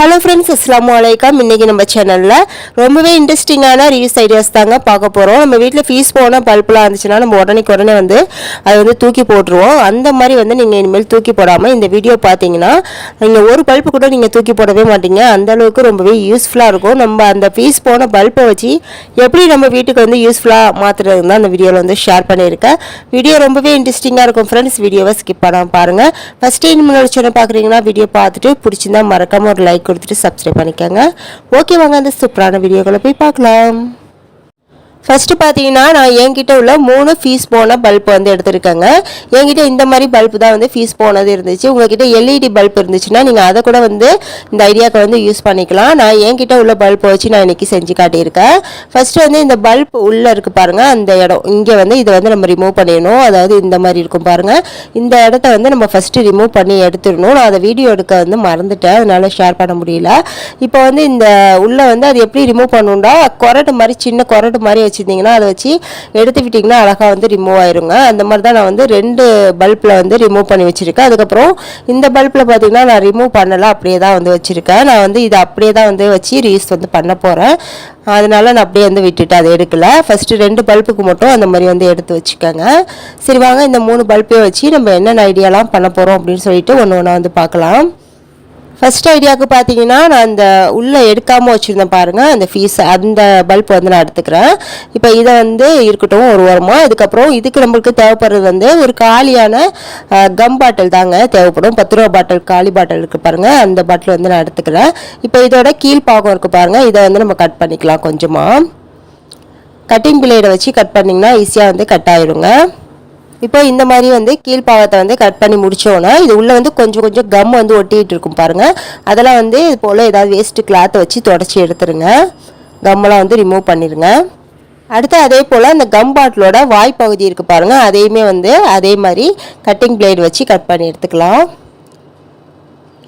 Hello friends அஸ்லாம் வலைக்கம் இன்றைக்கி நம்ம சேனலில் ரொம்பவே இன்ட்ரெஸ்டிங்கான ரிவ்யூஸ் ஐடியாஸ் தாங்க பார்க்க போகிறோம் நம்ம வீட்டில் ஃபீஸ் போன பல்ப்லாம் இருந்துச்சுன்னா நம்ம உடனே உடனே வந்து அதை வந்து தூக்கி போட்டுருவோம். அந்த மாதிரி வந்து நீங்கள் இனிமேல் தூக்கி போடாமல் இந்த வீடியோ பார்த்தீங்கன்னா நீங்கள் ஒரு பல்ப்பு கூட நீங்கள் தூக்கி போடவே மாட்டீங்க. அந்தளவுக்கு ரொம்பவே யூஸ்ஃபுல்லாக இருக்கும். நம்ம அந்த ஃபீஸ் போன பல்பை வச்சு எப்படி நம்ம வீட்டுக்கு வந்து யூஸ்ஃபுல்லாக மாற்றுறது தான் அந்த வீடியோவில் வந்து ஷேர் பண்ணியிருக்கேன். வீடியோ ரொம்பவே இன்ட்ரெஸ்டிங்காக இருக்கும் ஃப்ரெண்ட்ஸ் வீடியோவை ஸ்கிப் பண்ணாமல் பாருங்கள் ஃபஸ்ட்டு இனிமேல் சேனல் பார்க்குறீங்கன்னா வீடியோ பார்த்துட்டு பிடிச்சிருந்தா மறக்காமல் ஒரு லைக் கொடுத்துட்டு சப்ஸ்கிரைப் பண்ணிக்கோங்க. ஓகே வாங்க அந்த சூப்பரான வீடியோக்களை போய் பார்க்கலாம். ஃபஸ்ட்டு பார்த்தீங்கன்னா நான் என்கிட்ட உள்ள மூணு ஃபீஸ் போன பல்ப் வந்து எடுத்திருக்கேங்க. என்கிட்ட இந்த மாதிரி பல்ப் தான் வந்து ஃபீஸ் போனது இருந்துச்சு. உங்ககிட்ட எல்இடி பல்ப் இருந்துச்சுன்னா நீங்கள் அதை கூட வந்து இந்த ஐடியாவுக்கு வந்து யூஸ் பண்ணிக்கலாம். நான் என்கிட்ட உள்ள பல்ப்பை வச்சு நான் இன்றைக்கி செஞ்சு காட்டியிருக்கேன். ஃபஸ்ட்டு வந்து இந்த பல்ப் உள்ளே இருக்குது பாருங்கள் அந்த இடம் இங்கே வந்து இதை வந்து நம்ம ரிமூவ் பண்ணிடணும். அதாவது இந்த மாதிரி இருக்கும் பாருங்கள் இந்த இடத்த வந்து நம்ம ஃபஸ்ட்டு ரிமூவ் பண்ணி எடுத்துடணும். நான் அதை வீடியோ எடுக்க வந்து மறந்துட்டேன். அதனால் ஷேர் பண்ண முடியல. இப்போ வந்து இந்த உள்ளே வந்து அது எப்படி ரிமூவ் பண்ணணும்டா கொரடு மாதிரி சின்ன கொரடு மாதிரி வச்சு வச்சுருந்தீங்கன்னா அதை வச்சு எடுத்து விட்டிங்கன்னா அழகாக வந்து ரிமூவ் ஆயிருங்க. அந்த மாதிரி தான் நான் வந்து ரெண்டு பல்பில் வந்து ரிமூவ் பண்ணி வச்சுருக்கேன். அதுக்கப்புறம் இந்த பல்பில் பார்த்தீங்கன்னா நான் ரிமூவ் பண்ணலை அப்படியே தான் வந்து வச்சுருக்கேன். நான் வந்து இதை அப்படியே தான் வந்து வச்சு ரீஸ் வந்து பண்ண போகிறேன் அதனால் நான் அப்படியே வந்து விட்டுட்டு அதை எடுக்கல. ஃபஸ்ட்டு ரெண்டு பல்புக்கு மட்டும் அந்த மாதிரி வந்து எடுத்து வச்சுக்கோங்க. சரி வாங்க இந்த மூணு பல்பையும் வச்சு நம்ம என்னென்ன ஐடியாலாம் பண்ண போகிறோம் அப்படின்னு சொல்லிட்டு ஒன்று ஒன்றா வந்து பார்க்கலாம். ஃபர்ஸ்ட் ஐடியாவுக்கு பார்த்தீங்கன்னா நான் அந்த உள்ளே எடுக்காமல் வச்சுருந்தேன் பாருங்கள் அந்த ஃபீஸ் அந்த பல்ப் வந்து நான் எடுத்துக்கிறேன். இப்போ இதை வந்து இருக்கட்டும் ஒரு வாரமாக இதுக்கப்புறம் இதுக்கு நம்மளுக்கு தேவைப்படுறது வந்து ஒரு காலியான கம் பாட்டில் தாங்க தேவைப்படும். பத்து ரூபா பாட்டில் காலி பாட்டில் இருக்குது பாருங்கள் அந்த பாட்டில் வந்து நான் எடுத்துக்கிறேன். இப்போ இதோட கீழ்ப்பாகம் இருக்குது பாருங்கள் இதை வந்து நம்ம கட் பண்ணிக்கலாம் கொஞ்சமாக கட்டிங் பிளேடை வச்சு கட் பண்ணிங்கன்னா ஈஸியாக வந்து கட் ஆயிடுங்க இப்போ இந்த மாதிரி வந்து கீழ்ப்பாகத்தை வந்து கட் பண்ணி முடிச்சோன்னா இது உள்ளே வந்து கொஞ்சம் கொஞ்சம் கம் வந்து ஒட்டிகிட்டு இருக்கும் பாருங்கள் அதெல்லாம் வந்து இது போல் ஏதாவது வேஸ்ட்டு கிளாத்தை வச்சு தொடச்சி எடுத்துருங்க. கம்மெல்லாம் வந்து ரிமூவ் பண்ணிடுங்க அடுத்து அதே போல் அந்த கம் பாட்டிலோட வாய்ப்பகுதி இருக்குது பாருங்கள் அதையுமே வந்து அதே மாதிரி கட்டிங் பிளேடு வச்சு கட் பண்ணி எடுத்துக்கலாம்.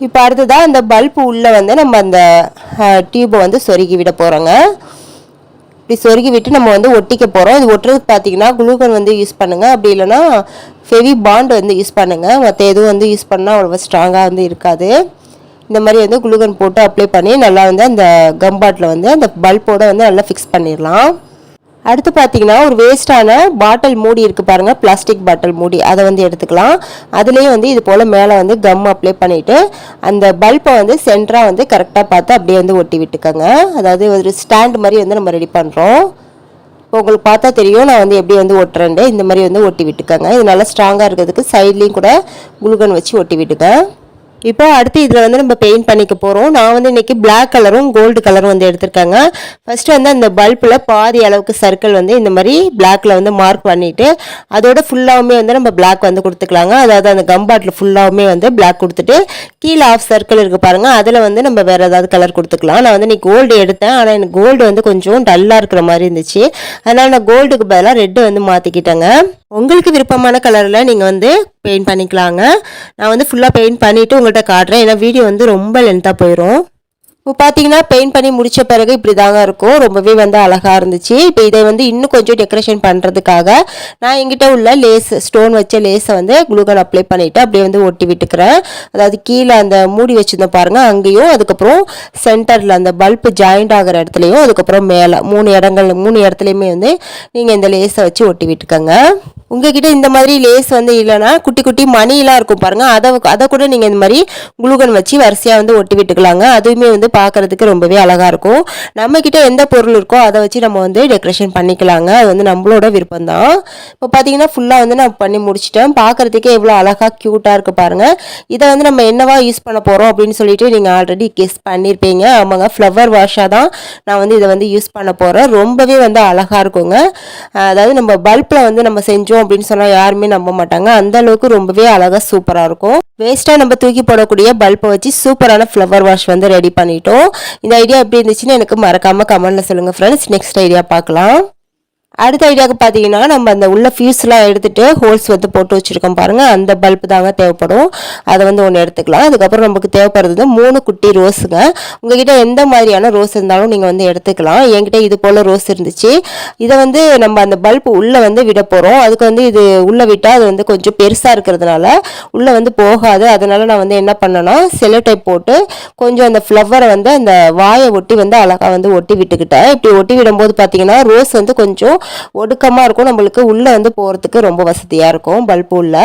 இப்போ அடுத்ததாக அந்த பல்பு உள்ளே வந்து நம்ம அந்த டியூப்பை வந்து சொருகி விட போகிறோங்க இப்படி சொருகி விட்டு நம்ம வந்து ஒட்டிக்க போகிறோம் இது ஒட்டுறதுக்கு பார்த்தீங்கன்னா குளூகன் வந்து யூஸ் பண்ணுங்கள் அப்படி இல்லைன்னா ஃபெவி பாண்ட் வந்து யூஸ் பண்ணுங்கள் மற்ற எதுவும் வந்து யூஸ் பண்ணால் அவ்வளோ ஸ்ட்ராங்காக வந்து இருக்காது. இந்த மாதிரி வந்து குளுகன் போட்டு அப்ளை பண்ணி நல்லா வந்து அந்த கம்பாட்டில் வந்து அந்த பல்போட வந்து நல்லா ஃபிக்ஸ் பண்ணிடலாம். அடுத்து பார்த்தீங்கன்னா ஒரு வேஸ்ட்டான பாட்டில் மூடி இருக்குது பாருங்கள் பிளாஸ்டிக் பாட்டில் மூடி. அதை வந்து எடுத்துக்கலாம். அதுலேயே வந்து இது போல் மேலே வந்து கம் அப்ளை பண்ணிவிட்டு அந்த பல்பை வந்து சென்டராக வந்து கரெக்டாக பார்த்து அப்படியே வந்து ஒட்டி விட்டுக்கோங்க. அதாவது ஒரு ஸ்டாண்ட் மாதிரி வந்து நம்ம ரெடி பண்ணுறோம் இப்போ உங்களுக்கு பார்த்தா தெரியும் நான் வந்து எப்படி வந்து ஒட்டுறேன்ட்டு. இந்த மாதிரி வந்து ஒட்டி விட்டுக்கோங்க. இது நல்லா ஸ்ட்ராங்காக இருக்கிறதுக்கு சைட்லேயும் கூட குளுகன் வச்சு ஒட்டி விட்டுக்கேன் இப்போ அடுத்து இதில் வந்து நம்ம பெயிண்ட் பண்ணிக்க போகிறோம் நான் வந்து இன்றைக்கி பிளாக் கலரும் கோல்டு கலரும் வந்து எடுத்திருக்காங்க. ஃபஸ்ட்டு வந்து அந்த பல்பில் பாதி அளவுக்கு சர்க்கிள் வந்து இந்த மாதிரி பிளாக்கில் வந்து மார்க் பண்ணிவிட்டு அதோட ஃபுல்லாகவுமே வந்து நம்ம பிளாக் வந்து கொடுத்துக்கலாங்க. அதாவது அந்த கம்பாட்டில் ஃபுல்லாகவுமே வந்து பிளாக் கொடுத்துட்டு கீழே ஆஃப் சர்க்கிள் இருக்குது பாருங்கள் அதில் வந்து நம்ம வேறு ஏதாவது கலர் கொடுத்துக்கலாம். நான் வந்து இன்றைக்கி கோல்டு எடுத்தேன். ஆனால் எனக்கு கோல்டு வந்து கொஞ்சம் டல்லாக இருக்கிற மாதிரி இருந்துச்சு. அதனால் நான் கோல்டுக்கு பதிலாக ரெட்டு வந்து மாற்றிக்கிட்டேங்க உங்களுக்கு விருப்பமான கலரில் நீங்கள் வந்து பெயிண்ட் பண்ணிக்கலாங்க. நான் வந்து ஃபுல்லாக பெயிண்ட் பண்ணிவிட்டு உங்கள்கிட்ட காட்டுறேன். ஏன்னா வீடியோ வந்து ரொம்ப லென்த்தாக போயிடும் இப்போ பார்த்தீங்கன்னா பெயிண்ட் பண்ணி முடித்த பிறகு இப்படி தாங்க இருக்கும். ரொம்பவே வந்து அழகாக இருந்துச்சு. இப்போ இதை வந்து இன்னும் கொஞ்சம் டெக்கரேஷன் பண்ணுறதுக்காக நான் எங்கிட்ட உள்ள லேஸ் ஸ்டோன் வச்ச லேஸை வந்து குளுகன் அப்ளை பண்ணிவிட்டு அப்படியே வந்து ஒட்டி விட்டுக்கிறேன். அதாவது கீழே அந்த மூடி வச்சுருந்தோம் பாருங்கள் அங்கேயும் அதுக்கப்புறம் சென்டரில் அந்த பல்ப் ஜாயிண்ட் ஆகிற இடத்துலையும் அதுக்கப்புறம் மேலே மூணு இடங்கள் மூணு இடத்துலையுமே வந்து நீங்கள் இந்த லேஸை வச்சு ஒட்டி விட்டுக்கோங்க. உங்ககிட்ட இந்த மாதிரி லேஸ் வந்து இல்லைன்னா குட்டி குட்டி மணிலாம் இருக்கும் பாருங்கள் அதை அதை கூட நீங்கள் இந்த மாதிரி குளுகன் வச்சு வரிசையாக வந்து ஒட்டி விட்டுக்கலாங்க. அதுவுமே வந்து பார்க்கறதுக்கு ரொம்பவே அழகாக இருக்கும். நம்மக்கிட்ட எந்த பொருள் இருக்கோ அதை வச்சு நம்ம வந்து டெக்கரேஷன் பண்ணிக்கலாங்க. அது வந்து நம்மளோட விருப்பம் தான் இப்போ பார்த்தீங்கன்னா ஃபுல்லாக வந்து நான் பண்ணி முடிச்சிட்டேன். பார்க்கறதுக்கே எவ்வளோ அழகாக க்யூட்டாக இருக்குது பாருங்கள் இதை வந்து நம்ம என்னவா யூஸ் பண்ண போகிறோம் அப்படின்னு சொல்லிட்டு நீங்கள் ஆல்ரெடி கெஸ் பண்ணியிருப்பீங்க ஆமாங்க ஃப்ளவர் வாஷாக தான் நான் வந்து இதை வந்து யூஸ் பண்ண போகிறேன் ரொம்பவே வந்து அழகாக இருக்குங்க. அதாவது நம்ம பல்பில் வந்து நம்ம செஞ்சோம் அப்படின்னு சொன்னால் யாருமே நம்ப மாட்டாங்க. அந்த அளவுக்கு ரொம்பவே அழகாக சூப்பராக இருக்கும். வேஸ்ட்டாக நம்ம தூக்கி போடக்கூடிய பல்பை வச்சு சூப்பரான ஃப்ளவர் வாஷ் வந்து ரெடி பண்ணிட்டோம். இந்த ஐடியா எப்படி இருந்துச்சுன்னு எனக்கு மறக்காமல் கமெண்ட்டில் சொல்லுங்கள் ஃப்ரெண்ட்ஸ் நெக்ஸ்ட் ஐடியா பார்க்கலாம். அடுத்த ஐடியாவுக்கு பார்த்தீங்கன்னா நம்ம அந்த உள்ள ஃபியூஸ்லாம் எடுத்துட்டு ஹோல்ஸ் வந்து போட்டு வச்சுருக்கோம் பாருங்கள் அந்த பல்ப் தாங்க தேவைப்படும். அதை வந்து ஒன்று எடுத்துக்கலாம். அதுக்கப்புறம் நமக்கு தேவைப்படுறது மூணு குட்டி ரோஸுங்க உங்ககிட்ட எந்த மாதிரியான ரோஸ் இருந்தாலும் நீங்கள் வந்து எடுத்துக்கலாம். என்கிட்ட இது போல் ரோஸ் இருந்துச்சு. இதை வந்து நம்ம அந்த பல்ப் உள்ளே வந்து விட போகிறோம் அதுக்கு வந்து இது உள்ளே விட்டால் அது வந்து கொஞ்சம் பெருசாக இருக்கிறதுனால உள்ளே வந்து போகாது. அதனால் நான் வந்து என்ன பண்ணேன்னா செல்லோ டைப் போட்டு கொஞ்சம் அந்த ஃப்ளவரை வந்து அந்த வாயை ஒட்டி வந்து அழகாக வந்து ஒட்டி விட்டுக்கிட்டேன். இப்படி ஒட்டி விடும்போது பார்த்தீங்கன்னா ரோஸ் வந்து கொஞ்சம் ஒடுக்கமாக இருக்கும். நம்மளுக்கு உள்ளே வந்து போகிறதுக்கு ரொம்ப வசதியாக இருக்கும் பல்பு உள்ள.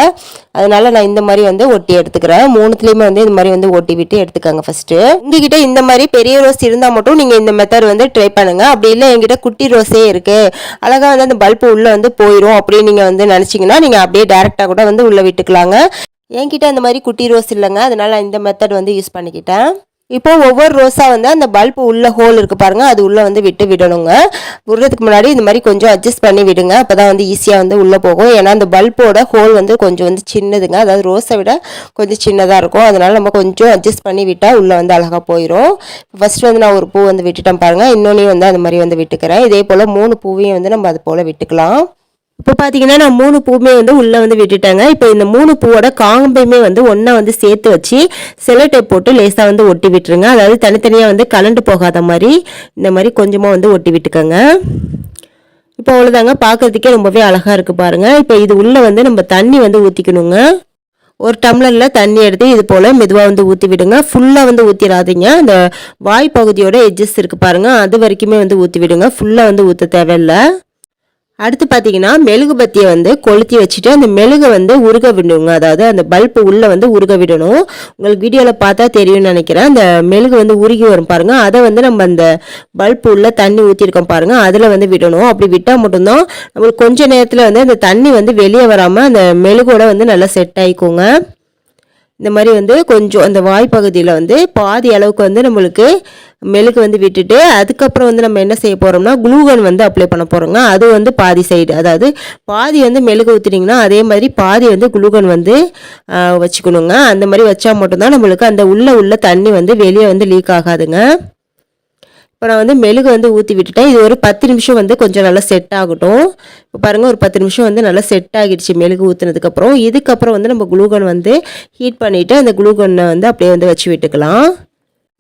அதனால நான் இந்த மாதிரி வந்து ஒட்டி எடுத்துக்கிறேன். மூணுத்துலேயுமே வந்து இந்த மாதிரி வந்து ஒட்டி விட்டு எடுத்துக்கோங்க ஃபஸ்ட்டு உங்ககிட்ட இந்த மாதிரி பெரிய ரோஸ் இருந்தால் மட்டும் நீங்கள் இந்த மெத்தட் வந்து ட்ரை பண்ணுங்கள் அப்படி இல்லை எங்கிட்ட குட்டி ரோஸே இருக்குது அழகாக வந்து அந்த பல்பு உள்ளே வந்து போயிடும் அப்படின்னு நீங்கள் வந்து நினச்சிங்கன்னா நீங்கள் அப்படியே டேரெக்டாக கூட வந்து உள்ளே விட்டுக்கலாங்க. என்கிட்ட அந்த மாதிரி குட்டி ரோஸ் இல்லைங்க. அதனால் நான் இந்த மெத்தட் வந்து யூஸ் பண்ணிக்கிட்டேன். இப்போ ஒவ்வொரு ரோஸாக வந்து அந்த பல்ப் உள்ள ஹோல் இருக்குது பாருங்க. அது உள்ளே வந்து விட்டு விடணுங்க. விடுறதுக்கு முன்னாடி இந்த மாதிரி கொஞ்சம் அட்ஜஸ்ட் பண்ணி விடுங்க. அப்போ தான் வந்து ஈஸியாக வந்து உள்ளே போகும். ஏன்னா அந்த பல்போட ஹோல் வந்து கொஞ்சம் வந்து சின்னதுங்க. அதாவது ரோஸை விட கொஞ்சம் சின்னதாக இருக்கும். அதனால நம்ம கொஞ்சம் அட்ஜஸ்ட் பண்ணி விட்டால் உள்ளே வந்து அழகாக போயிடும் ஃபர்ஸ்ட் வந்து நான் ஒரு பூ வந்து விட்டுட்டேன் பாருங்கள் இன்னொன்றையும் வந்து அந்த மாதிரி வந்து விட்டுக்கிறேன். இதே போல் மூணு பூவையும் வந்து நம்ம அது போல் விட்டுக்கலாம். இப்போ பார்த்தீங்கன்னா நான் மூணு பூவுமே வந்து உள்ளே வந்து விட்டுட்டேங்க. இப்போ இந்த மூணு பூவோட காம்பையுமே வந்து ஒன்றா வந்து சேர்த்து வச்சு செலோ டேப் போட்டு லேசாக வந்து ஒட்டி விட்டுருங்க. அதாவது தனித்தனியாக வந்து கலண்டு போகாத மாதிரி இந்த மாதிரி கொஞ்சமாக வந்து ஒட்டி விட்டுக்கோங்க. இப்போ அவ்வளோதாங்க பார்க்கறதுக்கே ரொம்பவே அழகாக இருக்குது பாருங்கள் இப்போ இது உள்ளே வந்து நம்ம தண்ணி வந்து ஊற்றிக்கணுங்க ஒரு டம்ளரில் தண்ணி எடுத்து இது போல் மெதுவாக வந்து ஊற்றி விடுங்க. ஃபுல்லாக வந்து ஊற்றிடாதீங்க அந்த வாய் பகுதியோட எட்ஜஸ் இருக்குது பாருங்கள் அது வரைக்குமே வந்து ஊற்றி விடுங்க. ஃபுல்லாக வந்து ஊற்ற தேவையில்லை. அடுத்து பார்த்தீங்கன்னா மெழுகு பத்தியை வந்து கொளுத்தி வச்சுட்டு அந்த மெழுகை வந்து உருக விடணுங்க. அதாவது அந்த பல்பு உள்ளே வந்து உருக விடணும். உங்களுக்கு வீடியோவில் பார்த்தா தெரியும்னு நினைக்கிறேன். அந்த மெழுகு வந்து உருகி வரும் பாருங்கள் அதை வந்து நம்ம அந்த பல்பு உள்ள தண்ணி ஊற்றிருக்கோம் பாருங்கள் அதில் வந்து விடணும். அப்படி விட்டால் மட்டும்தான் நம்மளுக்கு கொஞ்ச நேரத்தில் வந்து அந்த தண்ணி வந்து வெளியே வராமல் அந்த மெழுகோட வந்து நல்லா செட் ஆகிக்கோங்க இந்த மாதிரி வந்து கொஞ்சம் அந்த வாய்ப்பகுதியில் வந்து பாதி அளவுக்கு வந்து நம்மளுக்கு மெழுகு வந்து விட்டுட்டு அதுக்கப்புறம் வந்து நம்ம என்ன செய்ய போகிறோம்னா குளூகன் வந்து அப்ளை பண்ண போகிறோங்க அது வந்து பாதி சைடு அதாவது பாதி வந்து மெழுகு ஊற்றுனீங்கன்னா அதே மாதிரி பாதி வந்து குளூகன் வந்து வச்சுக்கணுங்க. அந்த மாதிரி வச்சா மட்டும்தான் நம்மளுக்கு அந்த உள்ளே உள்ள தண்ணி வந்து வெளியே வந்து லீக் ஆகாதுங்க. இப்போ நான் வந்து மெழுகு வந்து ஊற்றி விட்டுட்டேன். இது ஒரு பத்து நிமிஷம் வந்து கொஞ்சம் நல்லா செட் ஆகட்டும். இப்போ பாருங்கள் ஒரு பத்து நிமிஷம் வந்து நல்லா செட் ஆகிடுச்சு மெழுகு ஊற்றுனதுக்கப்புறம் இதுக்கப்புறம் வந்து நம்ம குளூகன் வந்து ஹீட் பண்ணிவிட்டு அந்த குளூகனை வந்து அப்படியே வந்து வச்சு விட்டுக்கலாம்.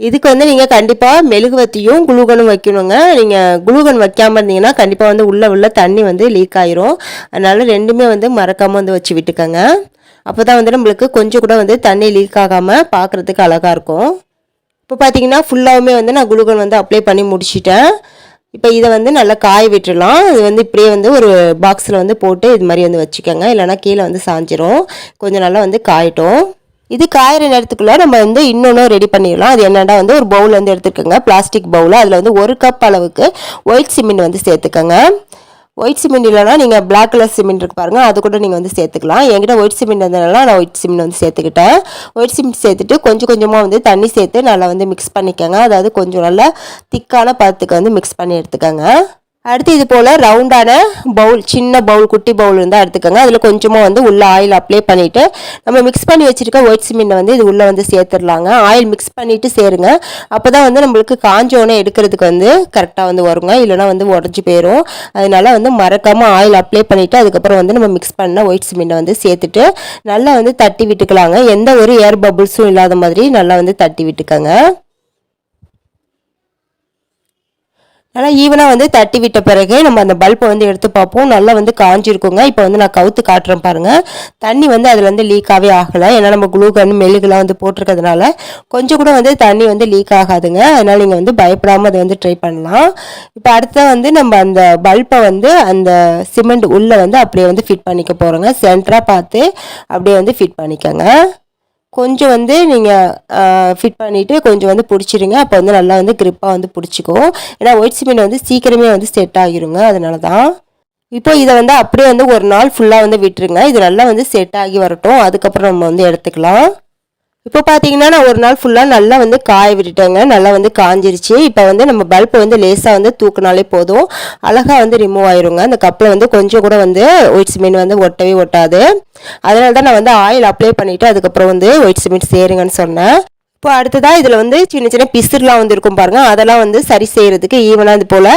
இதுக்கு வந்து நீங்கள் கண்டிப்பாக மெழுகுவத்தியும் குளூகனும் வைக்கணுங்க. நீங்கள் குளூகன் வைக்காமல் இருந்தீங்கன்னா கண்டிப்பாக வந்து உள்ளே உள்ள தண்ணி வந்து லீக் ஆயிரும். அதனால் ரெண்டுமே வந்து மறக்காமல் வந்து வச்சு விட்டுக்கோங்க. அப்போ தான் வந்து நம்மளுக்கு கொஞ்சம் கூட வந்து தண்ணி லீக் ஆகாமல் பார்க்குறதுக்கு அழகாக இருக்கும். இப்போ பார்த்தீங்கன்னா ஃபுல்லாகவுமே வந்து நான் குளுக்கன் வந்து அப்ளை பண்ணி முடிச்சிட்டேன். இப்போ இதை வந்து நல்லா காய விட்டுடலாம். இது வந்து இப்படியே வந்து ஒரு பாக்ஸில் வந்து போட்டு இது மாதிரி வந்து வச்சுக்கோங்க. இல்லைனா கீழே வந்து சாஞ்சிரும். கொஞ்சம் நல்லா வந்து காயட்டும். இது காயிற நேரத்துக்குள்ளே நம்ம வந்து இன்னொன்று ரெடி பண்ணிடலாம். அது என்னென்னா வந்து ஒரு பவுல் வந்து எடுத்துக்கோங்க. பிளாஸ்டிக் பவுல் அதில் வந்து ஒரு கப் அளவுக்கு ஒயிட் சிமெண்ட் வந்து சேர்த்துக்கோங்க. ஒயிட் சிமெண்ட் இல்லைனா நீங்கள் பிளாக் கலர் சிமெண்ட் இருக்கு பாருங்கள் அது கூட நீங்கள் வந்து சேர்த்துக்கலாம். என்கிட்ட ஒயிட் சிமெண்ட் இருந்ததுனால நான் ஒயிட் சிமெண்ட் வந்து சேர்த்துக்கிட்டேன். ஒயிட் சிமெண்ட் சேர்த்துட்டு கொஞ்சம் கொஞ்சமாக வந்து தண்ணி சேர்த்து நல்லா வந்து மிக்ஸ் பண்ணிக்கோங்க. அதாவது கொஞ்சம் நல்லா திக்கான பதத்துக்கு வந்து மிக்ஸ் பண்ணி எடுத்துக்கோங்க. அடுத்து இது போல் ரவுண்டான பவுல் சின்ன பவுல் குட்டி பவுல் இருந்தால் எடுத்துக்கோங்க. அதில் கொஞ்சமாக வந்து உள்ள ஆயில் அப்ளை பண்ணிவிட்டு நம்ம மிக்ஸ் பண்ணி வச்சுருக்க ஒயிட் சிமெண்ட்டை வந்து இது உள்ளே வந்து சேர்த்துடலாங்க. ஆயில் மிக்ஸ் பண்ணிவிட்டு சேருங்க. அப்போ தான் வந்து நம்மளுக்கு காஞ்சோன்னே எடுக்கிறதுக்கு வந்து கரெக்டாக வந்து வருங்க. இல்லைனா வந்து உடஞ்சி போயிடும் அதனால வந்து மறக்காமல் ஆயில் அப்ளை பண்ணிவிட்டு அதுக்கப்புறம் வந்து நம்ம மிக்ஸ் பண்ண ஒயிட் சிமெண்ட்டை வந்து சேர்த்துட்டு நல்லா வந்து தட்டி விட்டுக்கலாங்க. எந்த ஒரு ஏர் பபுள்ஸும் இல்லாத மாதிரி நல்லா வந்து தட்டி விட்டுக்கோங்க. நல்லா ஈவனாக வந்து தட்டி விட்ட பிறகு நம்ம அந்த பல்பை வந்து எடுத்து பார்ப்போம். நல்லா வந்து காஞ்சிருக்குங்க. இப்போ வந்து நான் கவுத்து காட்டுறேன் பாருங்கள் தண்ணி வந்து அதில் வந்து லீக்காகவே ஆகலை. ஏன்னா நம்ம குளூகன் மெழுகுலாம் வந்து போட்டிருக்கிறதுனால கொஞ்சம் கூட வந்து தண்ணி வந்து லீக் ஆகாதுங்க. அதனால் நீங்கள் வந்து பயப்படாமல் அதை வந்து ட்ரை பண்ணலாம். இப்போ அடுத்த வந்து நம்ம அந்த பல்பை வந்து அந்த சிமெண்ட் உள்ளே வந்து அப்படியே வந்து ஃபிட் பண்ணிக்க போகிறோங்க சென்டராக பார்த்து அப்படியே வந்து ஃபிட் பண்ணிக்கோங்க. கொஞ்சம் வந்து நீங்கள் ஃபிட் பண்ணிவிட்டு கொஞ்சம் வந்து பிடிச்சிருங்க. அப்போ வந்து நல்லா வந்து க்ரிப்பாக வந்து பிடிச்சிக்கும் ஏன்னா ஒயிட் சிமெண்ட் வந்து சீக்கிரமே வந்து செட் ஆகிருங்க. அதனால தான் இப்போ இதை வந்து அப்படியே வந்து ஒரு நாள் ஃபுல்லாக வந்து விட்டுருங்க. இது நல்லா வந்து செட் ஆகி வரட்டும். அதுக்கப்புறம் நம்ம வந்து எடுத்துக்கலாம். இப்போ பார்த்தீங்கன்னா நான் ஒரு நாள் ஃபுல்லாக நல்லா வந்து காய விட்டுட்டேங்க. நல்லா வந்து காஞ்சிருச்சு. இப்போ வந்து நம்ம பல்பை வந்து லேசாக வந்து தூக்குனாலே போதும். அழகாக வந்து ரிமூவ் ஆயிருங்க. அந்த கப்பில் வந்து கொஞ்சம் கூட வந்து ஒயிட் சிமெண்ட் வந்து ஒட்டவே ஒட்டாது. அதனால தான் நான் வந்து ஆயில் அப்ளை பண்ணிவிட்டு அதுக்கப்புறம் வந்து ஒயிட் சிமெண்ட் சேருங்கன்னு சொன்னேன். இப்போ அடுத்ததாக இதில் வந்து சின்ன சின்ன பிசுர்லாம் வந்து இருக்கும் பாருங்க. அதெல்லாம் வந்து சரி செய்யறதுக்கு ஈவனாக இது போல்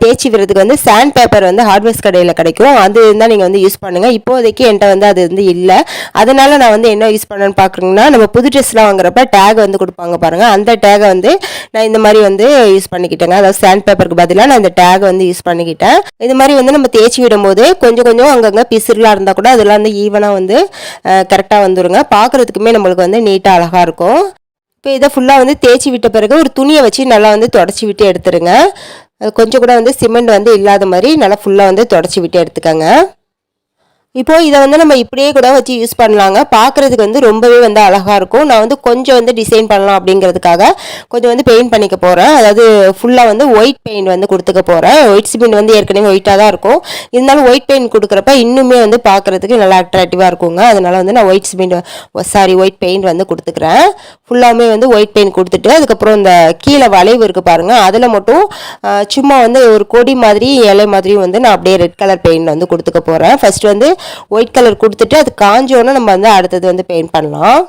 தேய்ச்சி விடுறதுக்கு வந்து சாண்ட் பேப்பர் வந்து ஹார்ட்வேர்ஸ் கடையில் கிடைக்கும். அது இருந்தால் நீங்கள் வந்து யூஸ் பண்ணுங்கள் இப்போதைக்கு என்கிட்ட வந்து அது வந்து இல்லை. அதனால நான் வந்து என்ன யூஸ் பண்ணேன்னு பார்க்குறீங்கன்னா நம்ம புது ட்ரெஸ்லாம் வாங்குறப்ப டேக் வந்து கொடுப்பாங்க பாருங்க. அந்த டேகை வந்து நான் இந்த மாதிரி வந்து யூஸ் பண்ணிக்கிட்டேங்க. அதாவது சாண்ட் பேப்பருக்கு பதிலாக நான் இந்த டேகை வந்து யூஸ் பண்ணிக்கிட்டேன். இது மாதிரி வந்து நம்ம தேய்ச்சி விடும்போது கொஞ்சம் கொஞ்சம் அங்கங்கே பிசுறுலாம் இருந்தால் கூட அதெல்லாம் வந்து ஈவனாக வந்து கரெக்டாக வந்துடுங்க பார்க்குறதுக்குமே நம்மளுக்கு வந்து நீட்டாக அழகாக இருக்கும். இப்போ இதை ஃபுல்லாக வந்து தேய்ச்சி விட்ட பிறகு ஒரு துணியை வச்சு நல்லா வந்து தொடச்சி விட்டு எடுத்துருங்க. கொஞ்சம் கூட வந்து சிமெண்ட் வந்து இல்லாத மாதிரி நல்லா ஃபுல்லாக வந்து தொடச்சி விட்டு எடுத்துக்கோங்க. இப்போ இதை வந்து நம்ம இப்படியே கூட வச்சு யூஸ் பண்ணலாங்க. பார்க்குறதுக்கு வந்து ரொம்பவே வந்து அழகாக இருக்கும். நான் வந்து கொஞ்சம் வந்து டிசைன் பண்ணலாம் அப்படிங்கிறதுக்காக கொஞ்சம் வந்து பெயிண்ட் பண்ணிக்க போகிறேன் அதாவது ஃபுல்லாக வந்து ஒயிட் பெயிண்ட் வந்து கொடுத்துக்க போகிறேன் ஒயிட் சிமெண்ட் வந்து ஏற்கனவே ஒயிட்டாக தான் இருக்கும். இருந்தாலும் ஒயிட் பெயிண்ட் கொடுக்குறப்ப இன்னுமே வந்து பார்க்குறதுக்கு நல்லா அட்ராக்டிவாக இருக்குங்க. அதனால வந்து நான் white cement sorry white paint வந்து கொடுத்துக்கிறேன். ஃபுல்லாமே வந்து ஒயிட் பெயிண்ட் கொடுத்துட்டு அதுக்கப்புறம் இந்த கீழே வளைவு இருக்குது பாருங்கள் அதில் மட்டும் சும்மா வந்து ஒரு கொடி மாதிரி இலை மாதிரியும் வந்து நான் அப்படியே ரெட் கலர் பெயிண்ட் வந்து கொடுத்துக்க போகிறேன் ஃபர்ஸ்ட் வந்து ஒயிட் கலர் கொடுத்துட்டு அது காஞ்சோன்னே நம்ம வந்து அடுத்தது வந்து பெயிண்ட் பண்ணலாம்.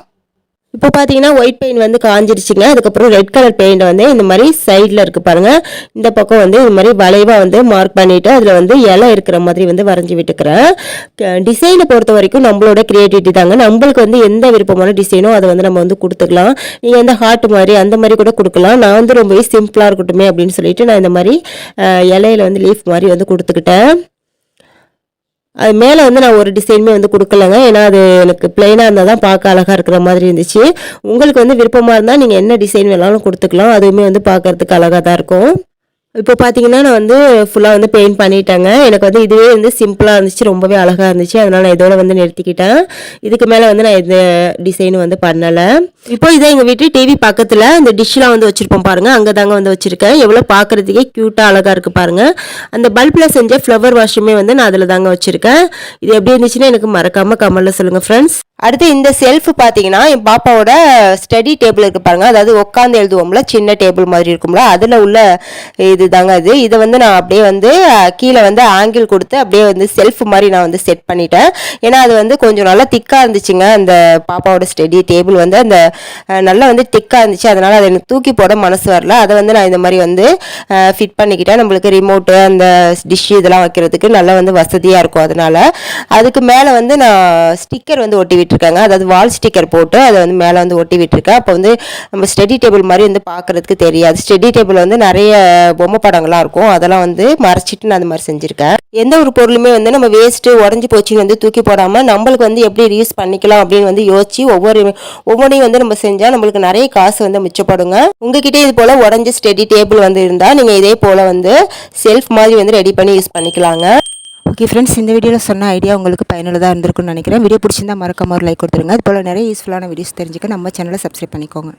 இப்போ பார்த்தீங்கன்னா ஒயிட் பெயிண்ட் வந்து காஞ்சிருச்சுங்க அதுக்கப்புறம் ரெட் கலர் பெயிண்ட் வந்து இந்த மாதிரி சைடில் இருக்குது பாருங்கள் இந்த பக்கம் வந்து இந்த மாதிரி வளைவாக வந்து மார்க் பண்ணிவிட்டு அதில் வந்து இலை இருக்கிற மாதிரி வந்து வரைஞ்சி விட்டுக்கிறேன். டிசைனை பொறுத்த வரைக்கும் நம்மளோட கிரியேட்டிவிட்டி தாங்க. நம்மளுக்கு வந்து எந்த விருப்பமான டிசைனோ அதை வந்து நம்ம வந்து கொடுத்துக்கலாம். நீங்கள் வந்து ஹார்ட் மாதிரி அந்த மாதிரி கூட கொடுக்கலாம். நான் வந்து ரொம்பவே சிம்பிளாக இருக்கட்டுமே அப்படின்னு சொல்லிட்டு நான் இந்த மாதிரி இலையில வந்து லீஃப் மாதிரி வந்து கொடுத்துக்கிட்டேன். அது மேலே வந்து நான் ஒரு டிசைனுமே வந்து கொடுக்கலங்க. ஏன்னா அது எனக்கு பிளெயினாக இருந்தால் தான் பார்க்க அழகாக இருக்கிற மாதிரி இருந்துச்சு. உங்களுக்கு வந்து விருப்பமாக இருந்தால் நீங்கள் என்ன டிசைன் வேணாலும் கொடுத்துக்கலாம். அதுவுமே வந்து பார்க்கறதுக்கு அழகாக தான் இருக்கும். இப்போ பார்த்தீங்கன்னா நான் வந்து ஃபுல்லாக வந்து பெயிண்ட் பண்ணிட்டேங்க. எனக்கு வந்து இதுவே வந்து சிம்பிளாக இருந்துச்சு ரொம்பவே அழகாக இருந்துச்சு. அதனால் நான் இதோட வந்து நிறுத்திக்கிட்டேன். இதுக்கு மேலே வந்து நான் எந்த டிசைனும் வந்து பண்ணலை. இப்போ இதை எங்கள் வீட்டு டிவி பக்கத்தில் இந்த டிஷ்லாம் வந்து வச்சுருப்போம் பாருங்கள் அங்கே தாங்க வந்து வச்சுருக்கேன். எவ்வளோ பார்க்குறதுக்கே க்யூட்டாக அழகாக இருக்குது பாருங்கள் அந்த பல்பில் செஞ்ச ஃப்ளவர் வாஷுமே வந்து நான் அதில் தாங்க வச்சுருக்கேன். இது எப்படி இருந்துச்சுன்னா எனக்கு மறக்காமல் கமெண்ட்டில் சொல்லுங்கள் ஃப்ரெண்ட்ஸ் அடுத்து இந்த செல்ஃப் பார்த்தீங்கன்னா என் பாப்பாவோட ஸ்டடி டேபிள் இருக்கு பாருங்க. அதாவது உட்காந்து எழுதுவோம்ல சின்ன டேபிள் மாதிரி இருக்கும்ல. அதில் உள்ள இது தாங்க இது. இதை வந்து நான் அப்படியே வந்து கீழே வந்து ஆங்கிள் கொடுத்து அப்படியே வந்து செல்ஃப் மாதிரி நான் வந்து செட் பண்ணிட்டேன். ஏன்னா அது வந்து கொஞ்சம் நல்லா திக்காக இருந்துச்சுங்க. அந்த பாப்பாவோட ஸ்டடி டேபிள் வந்து அந்த நல்லா வந்து திக்காக இருந்துச்சு. அதனால் அதை எனக்கு தூக்கி போட மனசு வரல. அதை வந்து நான் இந்த மாதிரி வந்து ஃபிட் பண்ணிக்கிட்டேன். நம்மளுக்கு ரிமோட்டு அந்த டிஷ் இதெல்லாம் வைக்கிறதுக்கு நல்லா வந்து வசதியாக இருக்கும். அதனால அதுக்கு மேலே வந்து நான் ஸ்டிக்கர் வந்து ஒட்டி விட்டுருக்காங்க அதாவது வால் ஸ்டிக்கர் போட்டு அதை வந்து மேலே வந்து ஒட்டி விட்டுருக்கேன் அப்போ வந்து நம்ம ஸ்டடி டேபிள் மாதிரி வந்து பார்க்கறதுக்கு தெரியாது. ஸ்டடி டேபிள் வந்து நிறைய பொம்மை படங்கள்லாம் இருக்கும். அதெல்லாம் வந்து மறைச்சிட்டு நான் அந்த மாதிரி செஞ்சுருக்கேன். எந்த ஒரு பொருளுமே வந்து நம்ம வேஸ்ட்டு உடஞ்சி போச்சுன்னு வந்து தூக்கி போடாமல் நம்மளுக்கு வந்து எப்படி ரீயூஸ் பண்ணிக்கலாம் அப்படின்னு வந்து யோசிச்சு ஒவ்வொரு ஒவ்வொன்றையும் வந்து நம்ம செஞ்சால் நம்மளுக்கு நிறைய காசு வந்து மிச்சப்படுங்க. உங்ககிட்ட இது போல் உடஞ்சி ஸ்டடி டேபிள் வந்து இருந்தால் நீங்கள் இதே போல் வந்து செல்ஃப் மாதிரி வந்து ரெடி பண்ணி யூஸ் பண்ணிக்கலாங்க. ஓகே ஃப்ரெண்ட்ஸ் இந்த வீடியோவில் சொன்ன ஐடியா உங்களுக்கு பயனுள்ளதாக இருந்திருக்கும்னு நினைக்கிறேன். வீடியோ பிடிச்சிருந்தா மறக்காம ஒரு லைக் கொடுத்துருங்க. அது போல் நிறைய யூஸ்ஃபுல்லான வீடியோஸ் தெரிஞ்சுக்க நம்ம சேனலை சப்ஸ்கிரைப் பண்ணிக்கோங்க.